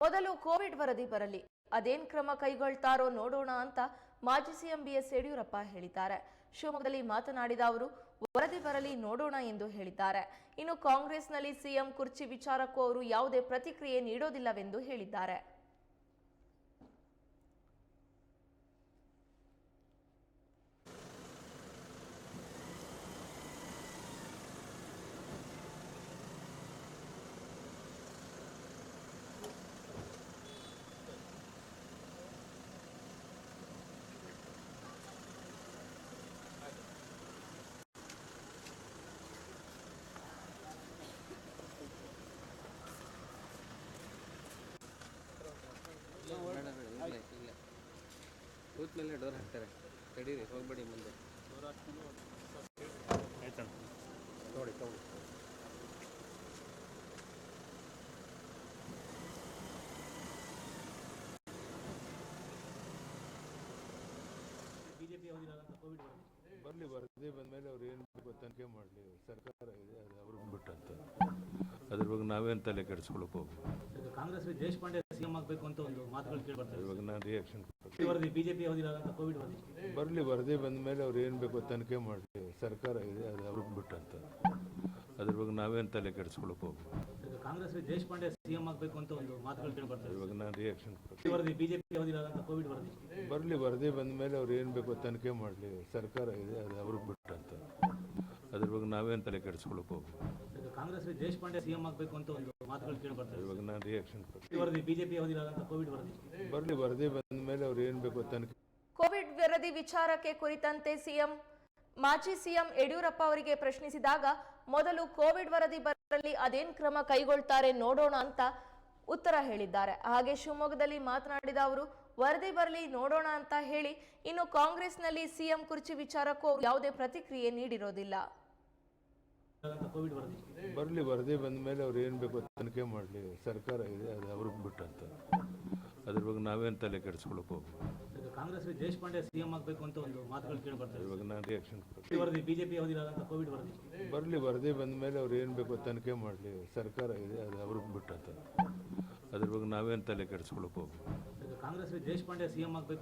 ಮೊದಲು ಕೋವಿಡ್ ವರದಿ ಬರಲಿ, ಅದೇನ್ ಕ್ರಮ ಕೈಗೊಳ್ತಾರೋ ನೋಡೋಣ ಅಂತ ಮಾಜಿ ಸಿಎಂ ಬಿಎಸ್ ಯಡಿಯೂರಪ್ಪ ಹೇಳಿದ್ದಾರೆ. ಶಿವಮೊಗ್ಗದಲ್ಲಿ ಮಾತನಾಡಿದ ಅವರು, ವರದಿ ಬರಲಿ, ನೋಡೋಣ ಎಂದು ಹೇಳಿದ್ದಾರೆ. ಇನ್ನು ಕಾಂಗ್ರೆಸ್ನಲ್ಲಿ ಸಿಎಂ ಕುರ್ಚಿ ವಿಚಾರಕ್ಕೂ ಅವರು ಯಾವುದೇ ಪ್ರತಿಕ್ರಿಯೆ ನೀಡೋದಿಲ್ಲವೆಂದು ಹೇಳಿದ್ದಾರೆ. ಕೂತ್ ಮೇಲೆ ಡೋರ್ ಹಾಕ್ತಾರೆ. ತಡೀರಿ ಹೋಗ್ಬೇಡಿ ಮುಂದೆ. ನೋಡಿ ತಗೊಳ್ಳಿ ಬಿಜೆಪಿ ಅವಧಿಯಾದಂಥ ಕೋವಿಡ್ ವರದಿ ಬರಲಿ ವರದಿ ಬಂದಮೇಲೆ ಅವ್ರು ಏನು ತನಿಖೆ ಮಾಡಲಿ. ಸರ್ಕಾರ ಇದೆ ಅದು ಅವ್ರಿಗೆ ಬಿಟ್ಟಂತ ಅದ್ರ ಬಗ್ಗೆ ನಾವೇನು ತಲೆ ಕೆಡಿಸ್ಕೊಳಕ್ ಹೋಗ್ಬೋದು ಈಗ ಕಾಂಗ್ರೆಸ್ ದೇಶಪಾಂಡೆ ಸಿಎಂ ಆಗಬೇಕು ಅಂತ ಒಂದು ಮಾತುಗಳು ಕೇಳಿ ಇವಾಗ ನಾನು ರಿಯಾಕ್ಷನ್ ವರದಿ ಬಿಜೆಪಿ ಮೇಲೆ ಕೋವಿಡ್ ವರದಿ. ಬರಲಿ ವರದಿ ಬಂದಮೇಲೆ ಅವ್ರು ಏನು ಬೇಕು ತನಿಖೆ ಮಾಡಲಿ ಸರ್ಕಾರ ಇದೆ ಅದು ಅವ್ರಿಗೆ ಬಿಟ್ಟಂತ. ಅದ್ರ ಬಗ್ಗೆ ನಾವೇನು ತಲೆ ಕೆಡಿಸ್ಕೊಳಕ್ ಹೋಗ್ಬೋದು ಈಗ ಕಾಂಗ್ರೆಸ್ ದೇಶಪಾಂಡೆ ಸಿಎಂ ಆಗಬೇಕು ಅಂತ ಒಂದು ಮಾತುಗಳು ಕೇಳಿ ಇವಾಗ ನಾನು ರಿಯಾಕ್ಷನ್ ವರದಿ ಬಿಜೆಪಿ ಕೋವಿಡ್ ವರದಿ. ಬರಲಿ ವರದಿ ಬಂದಮೇಲೆ ಅವ್ರು ಏನು ಬೇಕು ತನಿಖೆ ಮಾಡಲಿ. ಸರ್ಕಾರ ಇದೆ ಅದು ಅವ್ರಿಗೆ ಬಿಟ್ಟಂತ. ಅದ್ರ ಬಗ್ಗೆ ನಾವೇನು ತಲೆ ಕೆಡಿಸ್ಕೊಳಕ್ ಹೋಗ್ಬೋದು ಈಗ ಕಾಂಗ್ರೆಸ್ ದೇಶಪಾಂಡೆ ಸಿಎಂ ಆಗಬೇಕು ಅಂತ ಒಂದು ಮಾತುಗಳು ಕೇಳಿ ಬರ್ತಾ ಇವಾಗ ನಾನು ರಿಯಾಕ್ಷನ್ ಇದೆ ವರದಿ ಬಿಜೆಪಿ ಅವಧಿಯಾದಂಥ ಕೋವಿಡ್ ವರದಿ. ಬರಲಿ ವರದಿ ಬಂದಮೇಲೆ ಅವ್ರು ಏನು ಬೇಕು ತನಿಖೆ ಕೋವಿಡ್ ವರದಿ ವಿಚಾರಕ್ಕೆ ಕುರಿತಂತೆ ಸಿಎಂ ಮಾಜಿ ಸಿಎಂ ಯಡಿಯೂರಪ್ಪ ಅವರಿಗೆ ಪ್ರಶ್ನಿಸಿದಾಗ ಮೊದಲು ಕೋವಿಡ್ ವರದಿ ಬರಲಿ ಅದೇನ್ ಕ್ರಮ ಕೈಗೊಳ್ತಾರೆ ನೋಡೋಣ ಅಂತ ಉತ್ತರ ಹೇಳಿದ್ದಾರೆ. ಹಾಗೆ ಶಿವಮೊಗ್ಗದಲ್ಲಿ ಮಾತನಾಡಿದ ಅವರು ವರದಿ ಬರಲಿ ನೋಡೋಣ ಅಂತ ಹೇಳಿ ಇನ್ನು ಕಾಂಗ್ರೆಸ್ನಲ್ಲಿ ಸಿಎಂ ಕುರ್ಚಿ ವಿಚಾರಕ್ಕೂ ಅವರು ಯಾವುದೇ ಪ್ರತಿಕ್ರಿಯೆ ನೀಡಿರೋದಿಲ್ಲ. ಕೋವಿಡ್ ವರದಿ ಬಂದ ಮೇಲೆ ಅವ್ರು ಏನು ಬೇಕು ತನಿಖೆ ಮಾಡಲಿ. ಸರ್ಕಾರ ಇದೆ ಅದು ಅವ್ರಿಗೆ ಬಿಟ್ಟಂತ. ಅದ್ರ ಬಗ್ಗೆ ನಾವೇನು ತಲೆ ಕೆಡಿಸ್ಕೊಳಕ್ ಹೋಗ್ಬೋದು ಕಾಂಗ್ರೆಸ್ ದೇಶಪಾಂಡೆ ಸಿಎಂ ಆಗಬೇಕು ಅಂತ ಒಂದು ಮಾತುಗಳು ಕೇಳಿ ಇವಾಗ ನಾನು ರಿಯಾಕ್ಷನ್ ವರದಿ ಬಿಜೆಪಿ ಅವಧಿಯಾದಂಥ ಕೋವಿಡ್ ವರದಿ. ಬರಲಿ ವರದಿ ಬಂದಮೇಲೆ ಅವ್ರು ಏನು ಬೇಕೋ ತನಿಖೆ ಮಾಡಲಿ. ಸರ್ಕಾರ ಇದೆ ಅದು ಅವ್ರಿಗೆ ಬಿಟ್ಟಂತ. ಅದ್ರ ಬಗ್ಗೆ ನಾವೇನು ತಲೆ ಕೆಡಿಸ್ಕೊಳಕ್ ಹೋಗ್ಬೋದು ಕಾಂಗ್ರೆಸ್ ದೇಶಪಾಂಡೆ ಸಿಎಂ ಆಗಬೇಕು